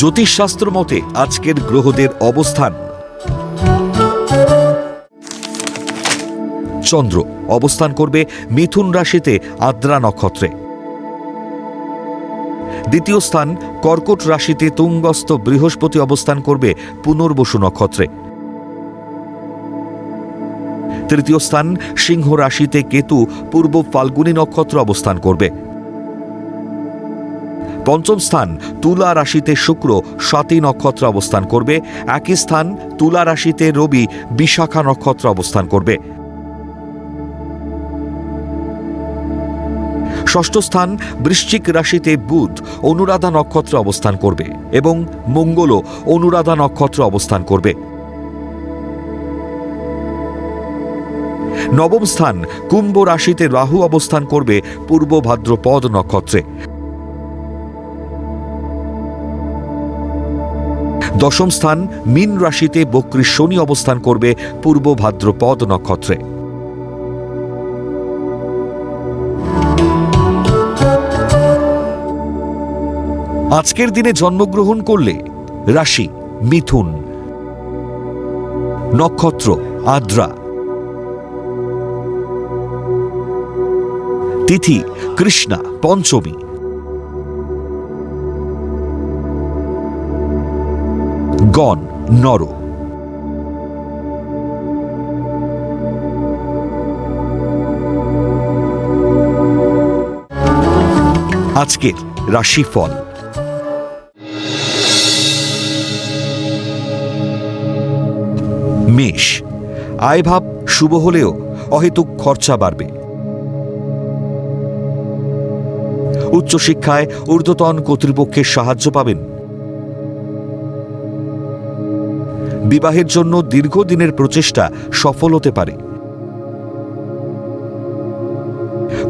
জ্যোতিষশাস্ত্র মতে আজকের গ্রহদের অবস্থান। চন্দ্র অবস্থান করবে মিথুন রাশিতে আদ্রা নক্ষত্রে। দ্বিতীয় স্থান কর্কট রাশিতে তুঙ্গস্থ বৃহস্পতি অবস্থান করবে পুনর্বসু নক্ষত্রে। তৃতীয় স্থান সিংহ রাশিতে কেতু পূর্ব ফাল্গুনী নক্ষত্র অবস্থান করবে। পঞ্চম স্থান তুলা রাশিতে শুক্র সাতী নক্ষত্র অবস্থান করবে। একই স্থান তুলা রাশিতে রবি, বিশাখা নক্ষত্র অবস্থান করবে। ষষ্ঠ স্থান বৃশ্চিক রাশিতে বুধ, অনুরাধা নক্ষত্র অবস্থান করবে এবং মঙ্গলও অনুরাধা নক্ষত্র অবস্থান করবে। নবম স্থান কুম্ভ রাশিতে রাহু অবস্থান করবে পূর্ব ভাদ্রপদ নক্ষত্রে। দশম স্থান মীন রাশিতে বক্রী শনি অবস্থান করবে পূর্ব ভাদ্রপদ নক্ষত্রে। আজকের দিনে জন্মগ্রহণ করলে রাশি মিথুন। নক্ষত্র আদ্রা। তিথি কৃষ্ণা পঞ্চমী। গণ, নর। আজকের রাশিফল। মেষ। আয়ভাব শুভ হলেও অহেতুক খরচা বাড়বে। উচ্চশিক্ষায় ঊর্ধ্বতন কর্তৃপক্ষের সাহায্য পাবেন বিবাহের জন্য দীর্ঘদিনের প্রচেষ্টা সফল হতে পারে।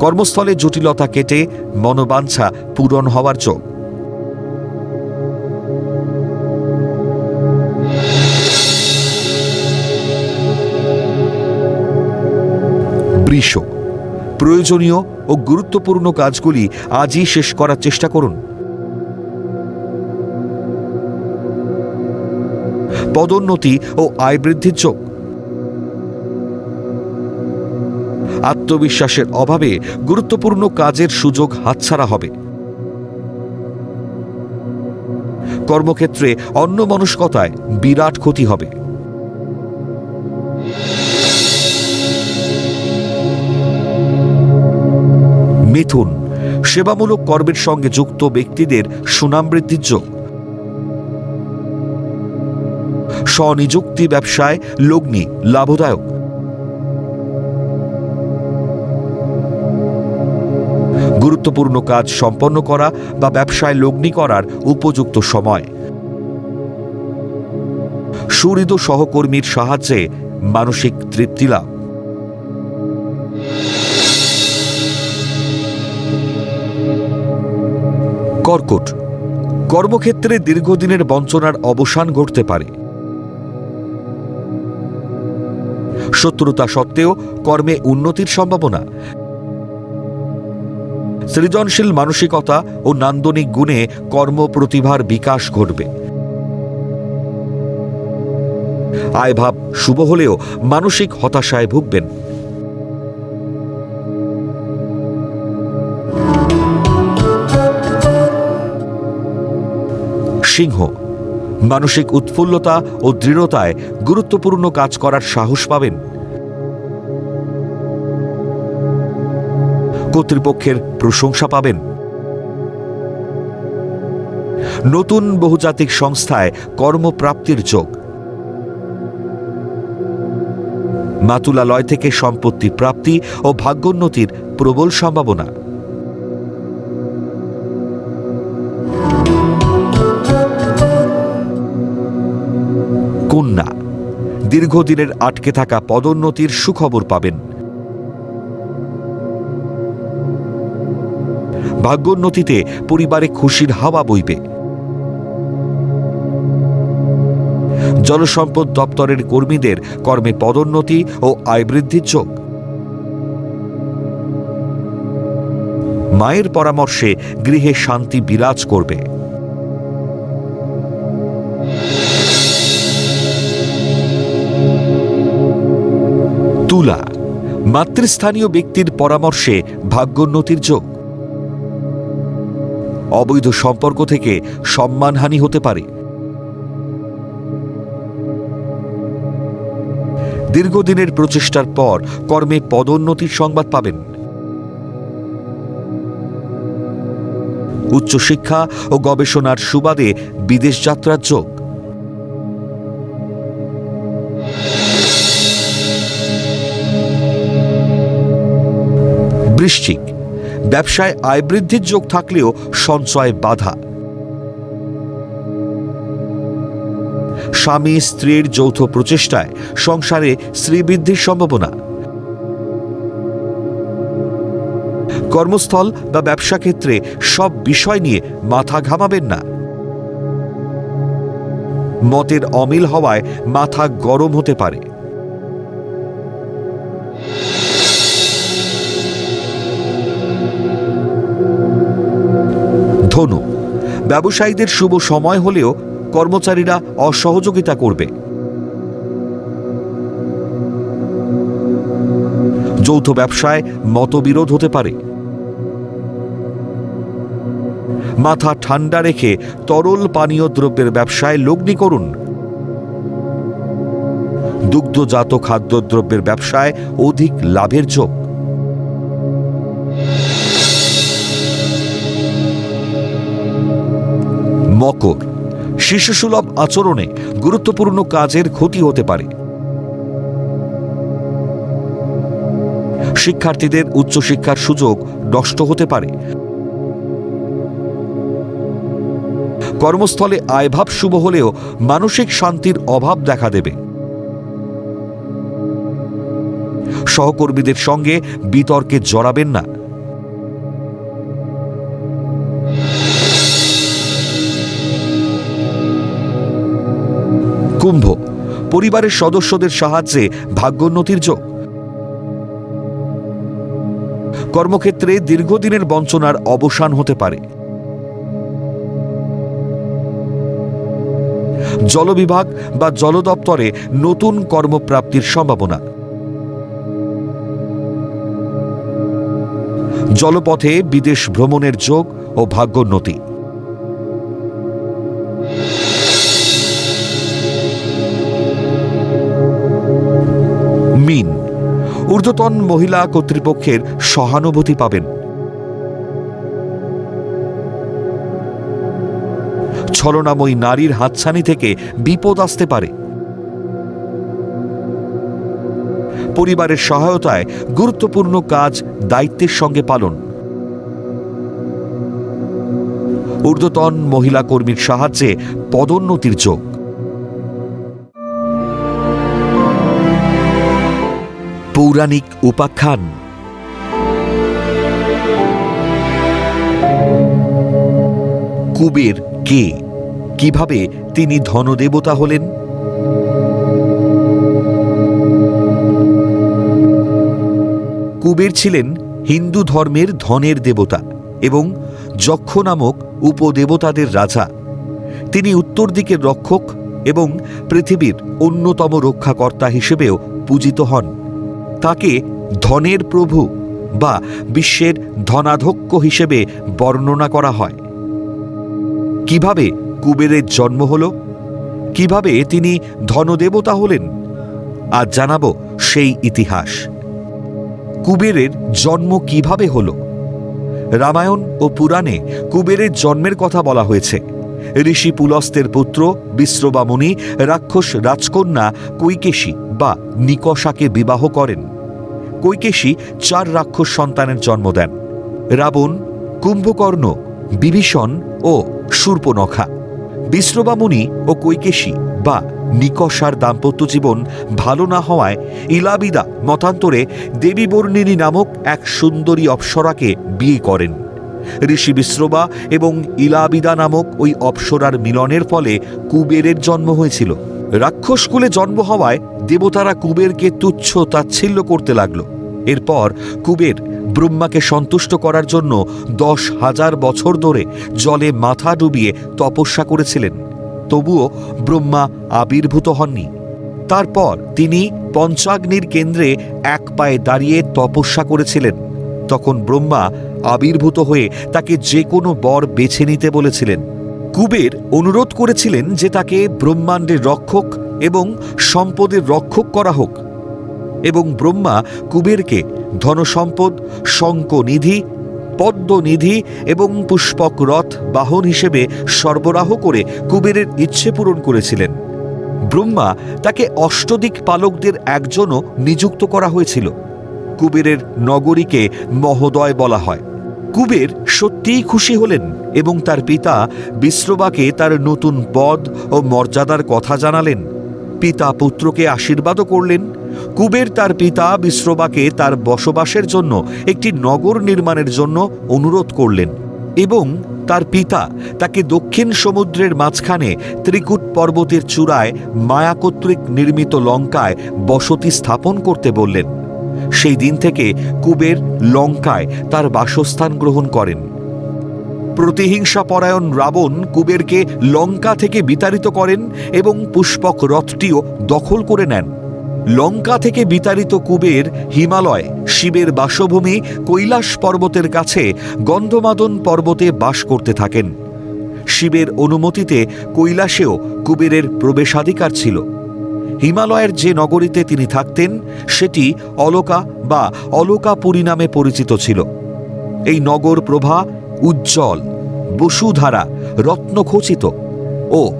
কর্মস্থলে জটিলতা কেটে মনোবাঞ্ছা পূরণ হওয়ার যোগ। বৃষ। প্রয়োজনীয় ও গুরুত্বপূর্ণ কাজগুলি আজই শেষ করার চেষ্টা করুন। পদোন্নতি ও আয় বৃদ্ধির চোখ আত্মবিশ্বাসের অভাবে গুরুত্বপূর্ণ কাজের সুযোগ হাতছাড়া হবে। কর্মক্ষেত্রে অন্য মনস্কতায় বিরাট ক্ষতি হবে। মিথুন, সেবামূলক কর্মের সঙ্গে যুক্ত ব্যক্তিদের সুনাম বৃদ্ধির যোগ। স্বনিযুক্তি ব্যবসায় লগ্নি লাভদায়ক। গুরুত্বপূর্ণ কাজ সম্পন্ন করা বা ব্যবসায় লগ্নি করার উপযুক্ত সময়। সুহৃদ সহকর্মীর সাহায্যে মানসিক তৃপ্তি লাভ। কর্কট। কর্মক্ষেত্রে দীর্ঘদিনের বঞ্চনার অবসান ঘটতে পারে। শত্রুতা সত্ত্বেও কর্মে উন্নতির সম্ভাবনা। সৃজনশীল মানসিকতা ও নান্দনিক গুণে কর্ম প্রতিভার বিকাশ ঘটবে। আয়ভাব শুভ হলেও মানসিক হতাশায় ভুগবেন। সিংহ, মানসিক উৎফুল্লতা ও দৃঢ়তায় গুরুত্বপূর্ণ কাজ করার সাহস পাবেন। কর্তৃপক্ষের প্রশংসা পাবেন। নতুন বহুজাতিক সংস্থায় কর্মপ্রাপ্তির যোগ। মাতুলালয় থেকে সম্পত্তি প্রাপ্তি ও ভাগ্যোন্নতির প্রবল সম্ভাবনা। কন্যা, দীর্ঘদিনের আটকে থাকা পদোন্নতির সুখবর পাবেন। ভাগ্যোন্নতিতে পরিবারে খুশির হাওয়া বইবে। জলসম্পদ দপ্তরের কর্মীদের কর্মে পদোন্নতি ও আয় বৃদ্ধির যোগ। মায়ের পরামর্শে গৃহে শান্তি বিরাজ করবে। তুলা, মাতৃস্থানীয় ব্যক্তির পরামর্শে ভাগ্যোন্নতির যোগ। অবৈধ সম্পর্ক থেকে সম্মানহানি হতে পারে। দীর্ঘদিনের প্রচেষ্টার পর কর্মে পদোন্নতির সংবাদ পাবেন। উচ্চশিক্ষা ও গবেষণার সুবাদে বিদেশ যাত্রার যোগ। বৃশ্চিক ব্যবসায় আয় বৃদ্ধির যোগ থাকলেও সঞ্চয় বাধা। স্বামী, স্ত্রীর যৌথ প্রচেষ্টায় সংসারে শ্রীবৃদ্ধির সম্ভাবনা। কর্মস্থল বা ব্যবসা ক্ষেত্রে সব বিষয় নিয়ে মাথা ঘামাবেন না। মতের অমিল হওয়ায় মাথা গরম হতে পারে। ধনু। ব্যবসায়ীদের শুভ সময় হলেও কর্মচারীরা অসহযোগিতা করবে। যৌথ ব্যবসায় মতবিরোধ হতে পারে। মাথা ঠান্ডা রেখে তরল পানীয় দ্রব্যের ব্যবসায় লগ্নি করুন। দুগ্ধজাত খাদ্যদ্রব্যের ব্যবসায় অধিক লাভের যোগ। মকর। শিশুসুলভ আচরণে গুরুত্বপূর্ণ কাজের ক্ষতি হতে পারে। শিক্ষার্থীদের উচ্চশিক্ষার সুযোগ নষ্ট হতে পারে। কর্মস্থলে আয়ভাব শুভ হলেও মানসিক শান্তির অভাব দেখা দেবে। সহকর্মীদের সঙ্গে বিতর্কে জড়াবেন না। কুম্ভ, পরিবারের সদস্যদের সাহায্যে ভাগ্যোন্নতির যোগ। কর্মক্ষেত্রে দীর্ঘদিনের বঞ্চনার অবসান হতে পারে। জলবিভাগ বা জল দপ্তরে নতুন কর্মপ্রাপ্তির সম্ভাবনা। জলপথে বিদেশ ভ্রমণের যোগ ও ভাগ্যোন্নতি। মিন ঊর্ধ্বতন মহিলা কর্তৃপক্ষের সহানুভূতি পাবেন। ছলনাময়ী নারীর হাতছানি থেকে বিপদ আসতে পারে। পরিবারের সহায়তায় গুরুত্বপূর্ণ কাজ দায়িত্বের সঙ্গে পালন। ঊর্ধ্বতন মহিলা কর্মীর সাহায্যে পদোন্নতির যোগ। পৌরাণিক উপাখ্যান। কুবের কে? কীভাবে তিনি ধনদেবতা হলেন? কুবের ছিলেন হিন্দু ধর্মের ধনের দেবতা এবং যক্ষ নামক উপদেবতাদের রাজা। তিনি উত্তর দিকের রক্ষক এবং পৃথিবীর অন্যতম রক্ষাকর্তা হিসেবেও পূজিত হন। তাকে ধনের প্রভু বা বিশ্বের ধনাধ্যক্ষ হিসেবে বর্ণনা করা হয়। কীভাবে কুবেরের জন্ম হল? কীভাবে তিনি ধনদেবতা হলেন? আজ জানাব সেই ইতিহাস। কুবেরের জন্ম কীভাবে হল? রামায়ণ ও পুরাণে কুবেরের জন্মের কথা বলা হয়েছে। ঋষি পুলস্তের পুত্র বিশ্রবামুনি, রাক্ষস রাজকন্যা কৈকেশী বা নিকষাকে বিবাহ করেন। কৈকেশী চার রাক্ষস সন্তানের জন্ম দেন। রাবণ, কুম্ভকর্ণ, বিভীষণ ও শূর্পনখা বিশ্রবামুনি ও কৈকেশী বা নিকষার দাম্পত্য জীবন ভালো না হওয়ায় ইলাবিদা মতান্তরে দেবী বর্ণিনী নামক এক সুন্দরী অপ্সরাকে বিয়ে করেন। ঋষি বিশ্রবা এবং ইলাবিদা নামক ওই অপ্সরার মিলনের ফলে কুবেরের জন্ম হয়েছিল। রাক্ষসকুলে জন্ম হওয়ায় দেবতারা কুবেরকে তুচ্ছ তাচ্ছিল্য করতে লাগল। এরপর কুবের ব্রহ্মাকে সন্তুষ্ট করার জন্য দশ হাজার বছর ধরে জলে মাথা ডুবিয়ে তপস্যা করেছিলেন। তবুও ব্রহ্মা আবির্ভূত হননি। তারপর তিনি পঞ্চাগ্নির কেন্দ্রে এক পায়ে দাঁড়িয়ে তপস্যা করেছিলেন। তখন ব্রহ্মা আবির্ভূত হয়ে তাকে যে কোনো বর বেছে নিতে বলেছিলেন। কুবের অনুরোধ করেছিলেন যে তাকে ব্রহ্মাণ্ডের রক্ষক এবং সম্পদের রক্ষক করা হোক এবং ব্রহ্মা কুবেরকে ধনসম্পদ, শঙ্কনিধি, পদ্মনিধি এবং পুষ্পক রথ বাহন হিসেবে সরবরাহ করে কুবেরের ইচ্ছে পূরণ করেছিলেন। ব্রহ্মা তাকে অষ্টদিক পালকদের একজনও নিযুক্ত করা হয়েছিল। কুবেরের নগরীকে মহোদয় বলা হয়। কুবের সত্যিই খুশি হলেন এবং তার পিতা বিশ্রবাকে তার নতুন পদ ও মর্যাদার কথা জানালেন। পিতা পুত্রকে আশীর্বাদও করলেন। কুবের তার পিতা বিশ্রবাকে তার বসবাসের জন্য একটি নগর নির্মাণের জন্য অনুরোধ করলেন এবং তার পিতা তাকে দক্ষিণ সমুদ্রের মাঝখানে ত্রিকুট পর্বতের চূড়ায় মায়া কর্তৃক নির্মিত লঙ্কায় বসতি স্থাপন করতে বললেন। সেই দিন থেকে কুবের লঙ্কায় তার বাসস্থান গ্রহণ করেন। প্রতিহিংসা পরায়ণ রাবণ কুবেরকে লঙ্কা থেকে বিতাড়িত করেন এবং পুষ্পক রথটিও দখল করে নেন। লঙ্কা থেকে বিতাড়িত কুবের হিমালয় শিবের বাসভূমি কৈলাস পর্বতের কাছে গন্ধমাদন পর্বতে বাস করতে থাকেন। শিবের অনুমতিতে কৈলাসেও কুবেরের প্রবেশাধিকার ছিল। হিমালয়ের যে নগরীতে তিনি থাকতেন, সেটি অলকা বা অলকাপুরী নামে পরিচিত ছিল। এই নগর প্রভা উজ্জ্বল, বসুধারা, রত্নখচিত ও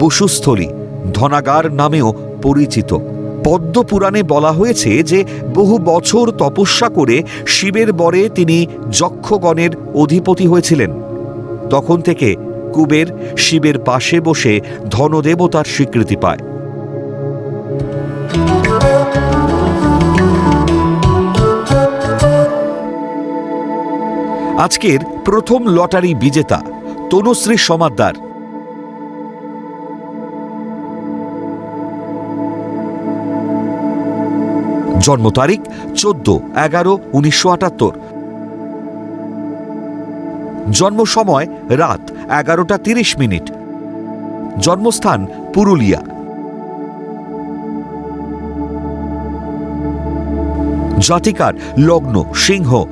বসুস্থলী ধনাগার নামেও পরিচিত। পদ্মপুরাণে বলা হয়েছে যে বহু বছর তপস্যা করে শিবের বরে তিনি যক্ষগণের অধিপতি হয়েছিলেন। তখন থেকে কুবের শিবের পাশে বসে ধনদেবতার স্বীকৃতি পায়। আজকের প্রথম লটারি বিজেতা তনুশ্রী সমাদ্দার। জন্ম তারিখ চোদ্দ এগারো উনিশশো আটাত্তর। জন্ম সময় রাত এগারোটা তিরিশ মিনিট। জন্মস্থান পুরুলিয়া। জাতিকার লগ্ন সিংহ।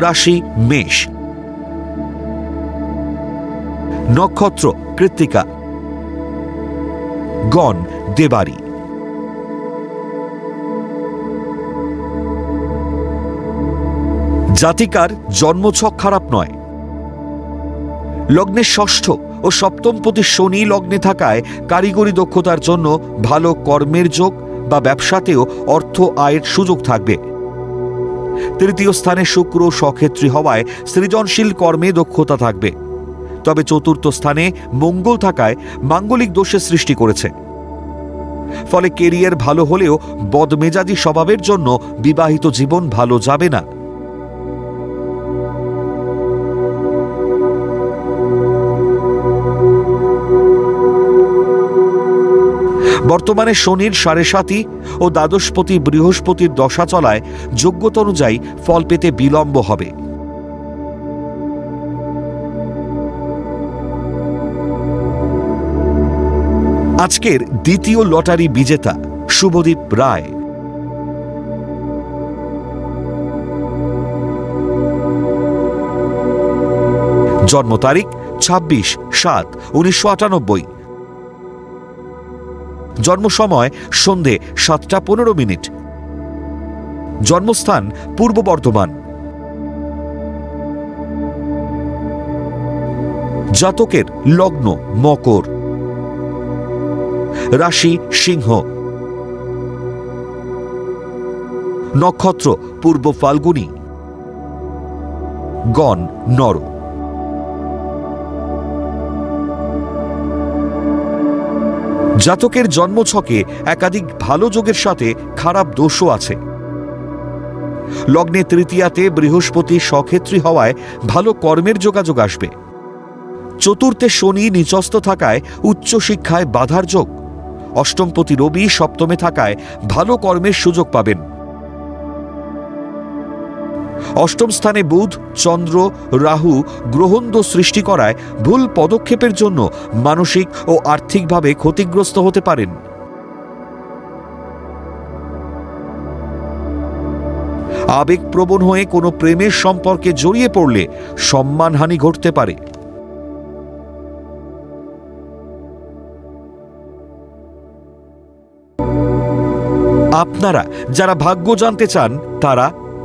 রাশি, মেষ। নক্ষত্র, কৃত্তিকা। গণ, দেবারি। জাতিকার জন্মছক খারাপ নয়। লগ্নের ষষ্ঠ ও সপ্তমপতি শনি লগ্নে থাকায় কারিগরি দক্ষতার জন্য ভালো কর্মের যোগ বা ব্যবসাতেও অর্থ আয়ের সুযোগ থাকবে। তৃতীয় স্থানে শুক্র সক্ষেত্রী হওয়ায় সৃজনশীল কর্মে দক্ষতা থাকবে। তবে চতুর্থ স্থানে মঙ্গল থাকায় মাঙ্গলিক দোষের সৃষ্টি করেছে। ফলে কেরিয়ার ভালো হলেও বদমেজাজি স্বভাবের জন্য বিবাহিত জীবন ভালো যাবে না। বর্তমানে শনির সাড়ে সাতই ও দ্বাদশপতি বৃহস্পতির দশা চলায় যোগ্যতা অনুযায়ী ফল পেতে বিলম্ব হবে। আজকের দ্বিতীয় লটারি বিজেতা শুভদীপ রায়। জন্ম তারিখ ছাব্বিশ সাত উনিশশো আটানব্বই। জন্ম সময় সন্ধে সাতটা পনেরো মিনিট। জন্মস্থান পূর্ব বর্ধমান। জাতকের লগ্ন মকর। রাশি সিংহ। নক্ষত্র পূর্ব ফাল্গুনী। গণ নর। জাতকের জন্মছকে একাধিক ভালো যোগের সাথে খারাপ দোষও আছে। লগ্নে তৃতীয়াতে বৃহস্পতি সক্ষেত্রী হওয়ায় ভালো কর্মের যোগাযোগ আসবে। চতুর্থে শনি নিচস্থ থাকায় উচ্চশিক্ষায় বাধার যোগ। অষ্টমপতি রবি সপ্তমে থাকায় ভালো কর্মের সুযোগ পাবেন। অষ্টম স্থানে বুধ, চন্দ্র, রাহু গ্রহণদ সৃষ্টি করায় ভুল পদক্ষেপের জন্য মানসিক ও আর্থিকভাবে ক্ষতিগ্রস্ত হতে পারেন। আবেগপ্রবণ হয়ে কোনো প্রেমের সম্পর্কে জড়িয়ে পড়লে সম্মানহানি ঘটতে পারে। আপনারা যারা ভাগ্য জানতে চান, তারা